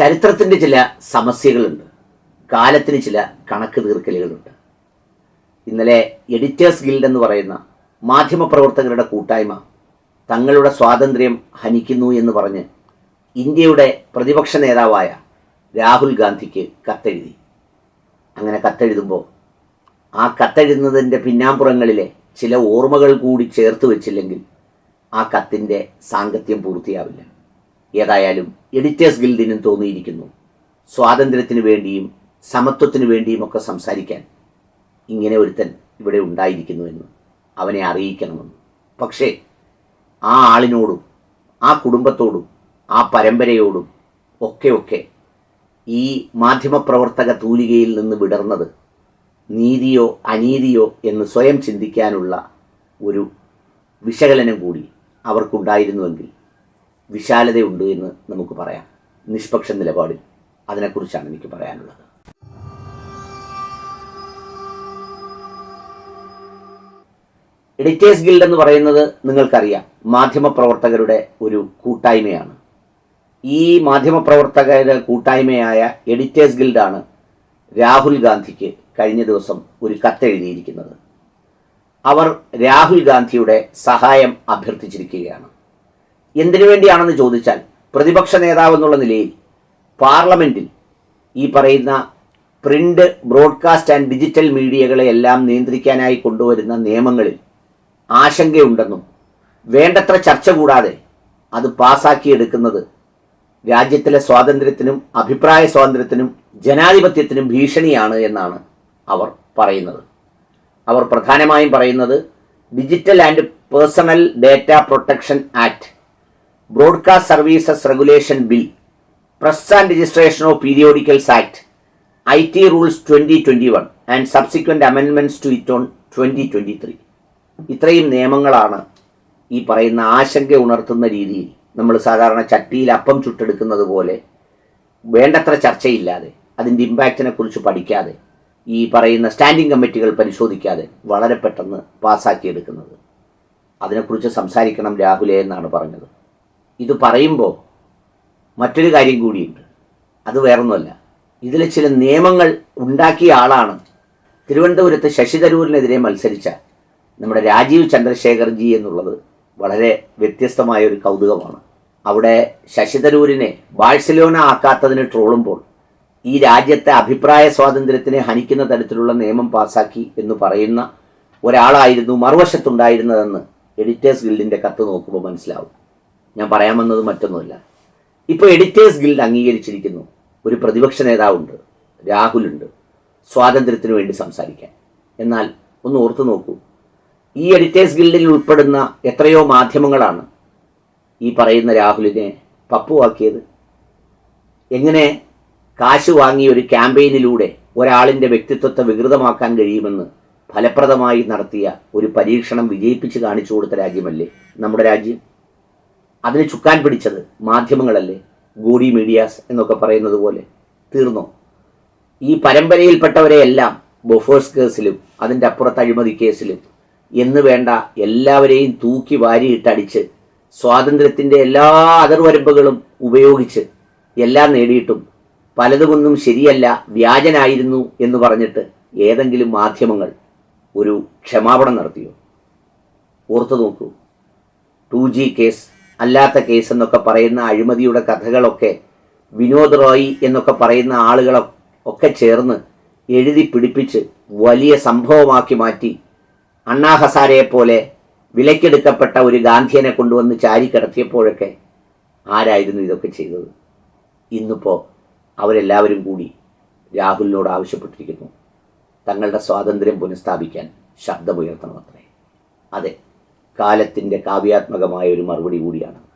ചരിത്രത്തിന്റെ ചില സമസ്യകളുണ്ട്. കാലത്തിന് ചില കണക്ക് തീർക്കലുകളുണ്ട്. ഇന്നലെ എഡിറ്റേഴ്സ് ഗിൽഡ് എന്ന് പറയുന്ന മാധ്യമപ്രവർത്തകരുടെ കൂട്ടായ്മ തങ്ങളുടെ സ്വാതന്ത്ര്യം ഹനിക്കുന്നു എന്ന് പറഞ്ഞ് ഇന്ത്യയുടെ പ്രതിപക്ഷ നേതാവായ രാഹുൽ ഗാന്ധിക്ക് കത്തെഴുതി. അങ്ങനെ കത്തെഴുതുമ്പോൾ ആ കത്തെഴുതുന്നതിന്റെ പിന്നാമ്പുറങ്ങളിലെ ചില ഓർമ്മകൾ കൂടി ചേർത്ത് വെച്ചില്ലെങ്കിൽ ആ കത്തിന്റെ സാങ്കത്യം പൂർത്തിയാവില്ല. ഏതായാലും എഡിറ്റേഴ്സ് ഗിൽഡിനും തോന്നിയിരിക്കുന്നു. സ്വാതന്ത്ര്യത്തിന് വേണ്ടിയും സമത്വത്തിന് വേണ്ടിയും ഒക്കെ സംസാരിക്കാൻ ഇങ്ങനെ ഒരുത്തൻ ഇവിടെ ഉണ്ടായിരിക്കുന്നു എന്ന് അവനെ അറിയിക്കണമെന്ന്. പക്ഷേ ആ ആളിനോടും ആ കുടുംബത്തോടും ആ പരമ്പരയോടും ഒക്കെ ഒക്കെ ഈ മാധ്യമപ്രവർത്തക തൂലികയിൽ നിന്ന് വിടർന്നത് നീതിയോ അനീതിയോ എന്ന് സ്വയം ചിന്തിക്കാനുള്ള ഒരു വിശകലനം കൂടി അവർക്കുണ്ടായിരുന്നുവെങ്കിൽ വിശാലതയുണ്ട് എന്ന് നമുക്ക് പറയാം. നിഷ്പക്ഷ നിലപാടിൽ അതിനെക്കുറിച്ചാണ് എനിക്ക് പറയാനുള്ളത്. എഡിറ്റേഴ്സ് ഗിൽഡ് എന്ന് പറയുന്നത് നിങ്ങൾക്കറിയാം മാധ്യമപ്രവർത്തകരുടെ ഒരു കൂട്ടായ്മയാണ്. ഈ മാധ്യമപ്രവർത്തകരുടെ കൂട്ടായ്മയായ എഡിറ്റേഴ്സ് ഗിൽഡാണ് രാഹുൽ ഗാന്ധിക്ക് കഴിഞ്ഞ ദിവസം ഒരു കത്തെഴുതിയിരിക്കുന്നത്. അവർ രാഹുൽ ഗാന്ധിയുടെ സഹായം അഭ്യർത്ഥിച്ചിരിക്കുകയാണ്. എന്തിനു വേണ്ടിയാണെന്ന് ചോദിച്ചാൽ പ്രതിപക്ഷ നേതാവ് എന്നുള്ള നിലയിൽ പാർലമെന്റിൽ ഈ പറയുന്ന പ്രിന്റ് ബ്രോഡ്കാസ്റ്റ് ആൻഡ് ഡിജിറ്റൽ മീഡിയകളെ എല്ലാം നിയന്ത്രിക്കാനായി കൊണ്ടുവരുന്ന നിയമങ്ങളിൽ ആശങ്കയുണ്ടെന്നും വേണ്ടത്ര ചർച്ച കൂടാതെ അത് പാസാക്കിയെടുക്കുന്നത് രാജ്യത്തിലെ സ്വാതന്ത്ര്യത്തിനും അഭിപ്രായ സ്വാതന്ത്ര്യത്തിനും ജനാധിപത്യത്തിനും ഭീഷണിയാണ് എന്നാണ് അവർ പറയുന്നത്. അവർ പ്രധാനമായും പറയുന്നത് digital and personal data protection act broadcast services regulation bill press and registration of periodicals act I T rules twenty twenty one and subsequent അമെൻമെന്റ്സ് to it on twenty twenty three ഇത്രയും നിയമങ്ങളാണ് ഈ പറയുന്ന ആശങ്ക ഉണർത്തുന്ന രീതിയിൽ നമ്മൾ സാധാരണ ചട്ടിയിൽ അപ്പം ചുട്ടെടുക്കുന്നത് പോലെ വേണ്ടത്ര ചർച്ചയില്ലാതെ അതിന്റെ ഇമ്പാക്റ്റിനെ കുറിച്ച് പഠിക്കാതെ ഈ പറയുന്ന സ്റ്റാൻഡിംഗ് കമ്മിറ്റികൾ പരിശോധിക്കാതെ വളരെ പെട്ടെന്ന് പാസ്സാക്കിയെടുക്കുന്നത്. അതിനെക്കുറിച്ച് സംസാരിക്കണം രാഹുലേ എന്നാണ് പറഞ്ഞത്. ഇത് പറയുമ്പോൾ മറ്റൊരു കാര്യം കൂടിയുണ്ട്. അത് വേറൊന്നുമല്ല. ഇതിൽ ചില നിയമങ്ങൾ ഉണ്ടാക്കിയ ആളാണ് തിരുവനന്തപുരത്ത് ശശി തരൂരിനെതിരെ മത്സരിച്ച നമ്മുടെ രാജീവ് ചന്ദ്രശേഖർജി എന്നുള്ളത് വളരെ വ്യത്യസ്തമായ ഒരു കൗതുകമാണ്. അവിടെ ശശി തരൂരിനെ ബാഴ്സലോന ആക്കാത്തതിന് ട്രോളുമ്പോൾ ഈ രാജ്യത്തെ അഭിപ്രായ സ്വാതന്ത്ര്യത്തിനെ ഹനിക്കുന്ന തരത്തിലുള്ള നിയമം പാസാക്കി എന്ന് പറയുന്ന ഒരാളായിരുന്നു മറുവശത്തുണ്ടായിരുന്നതെന്ന് എഡിറ്റേഴ്സ് ഗിൽഡിന്റെ കത്ത് നോക്കുമ്പോൾ മനസ്സിലാവും. ഞാൻ പറയാൻ വന്നത് മറ്റൊന്നുമല്ല. ഇപ്പോൾ എഡിറ്റേഴ്സ് ഗിൽഡ് അംഗീകരിച്ചിരിക്കുന്നു. ഒരു പ്രതിപക്ഷ നേതാവുണ്ട്. രാഹുലുണ്ട്. സ്വാതന്ത്ര്യത്തിനു വേണ്ടി സംസാരിക്കാൻ. എന്നാൽ ഒന്ന് ഓർത്തു നോക്കൂ. ഈ എഡിറ്റേഴ്സ് ഗിൽഡിൽ ഉൾപ്പെടുന്ന എത്രയോ മാധ്യമങ്ങളാണ് ഈ പറയുന്ന രാഹുലിനെ പപ്പുവാക്കിയത്. എങ്ങനെ കാശ് വാങ്ങി ഒരു ക്യാമ്പയിനിലൂടെ ഒരാളിന്റെ വ്യക്തിത്വത്തെ വികൃതമാക്കാൻ കഴിയുമെന്ന് ഫലപ്രദമായി നടത്തിയ ഒരു പരീക്ഷണം വിജയിപ്പിച്ച് കാണിച്ചു കൊടുത്ത രാജ്യമല്ലേ നമ്മുടെ രാജ്യം? അതിന് ചുക്കാൻ പിടിച്ചത് മാധ്യമങ്ങളല്ലേ? ഗോഡി മീഡിയാസ് എന്നൊക്കെ പറയുന്നത് പോലെ തീർന്നോ? ഈ പരമ്പരയിൽപ്പെട്ടവരെയെല്ലാം ബൊഫേഴ്സ് കേസിലും അതിന്റെ അപ്പുറത്ത് അഴിമതി കേസിലും എന്ന് വേണ്ട എല്ലാവരെയും തൂക്കി വാരിയിട്ടടിച്ച് സ്വാതന്ത്ര്യത്തിന്റെ എല്ലാ അതിർവരമ്പുകളും ഉപയോഗിച്ച് എല്ലാം നേടിയിട്ടും പലതുമൊന്നും ശരിയല്ല വ്യാജനായിരുന്നു എന്ന് പറഞ്ഞിട്ട് ഏതെങ്കിലും മാധ്യമങ്ങൾ ഒരു ക്ഷമാപണം നടത്തിയോ? ഓർത്തു നോക്കൂ. ടു ജി കേസ് അല്ലാത്ത കേസ് എന്നൊക്കെ പറയുന്ന അഴിമതിയുടെ കഥകളൊക്കെ വിനോദ് റോയ് എന്നൊക്കെ പറയുന്ന ആളുകളെ ഒക്കെ ചേർന്ന് എഴുതി പിടിപ്പിച്ച് വലിയ സംഭവമാക്കി മാറ്റി. അണ്ണാ ഹസാരയെ പോലെ വിലക്കെടുക്കപ്പെട്ട ഒരു ഗാന്ധിയനെ കൊണ്ടുവന്ന് ചാരി കിടത്തിയപ്പോഴൊക്കെ ആരായിരുന്നു ഇതൊക്കെ ചെയ്തത്? ഇന്നിപ്പോൾ അവരെല്ലാവരും കൂടി രാഹുലിനോട് ആവശ്യപ്പെട്ടിരിക്കുന്നു. തങ്ങളുടെ സ്വാതന്ത്ര്യം പുനഃസ്ഥാപിക്കാൻ ശബ്ദമുയർത്തണം അത്രേ. അതെ. കാലത്തിന്റെ കാവ്യാത്മകമായ ഒരു മറുപടി കൂടിയാണ്.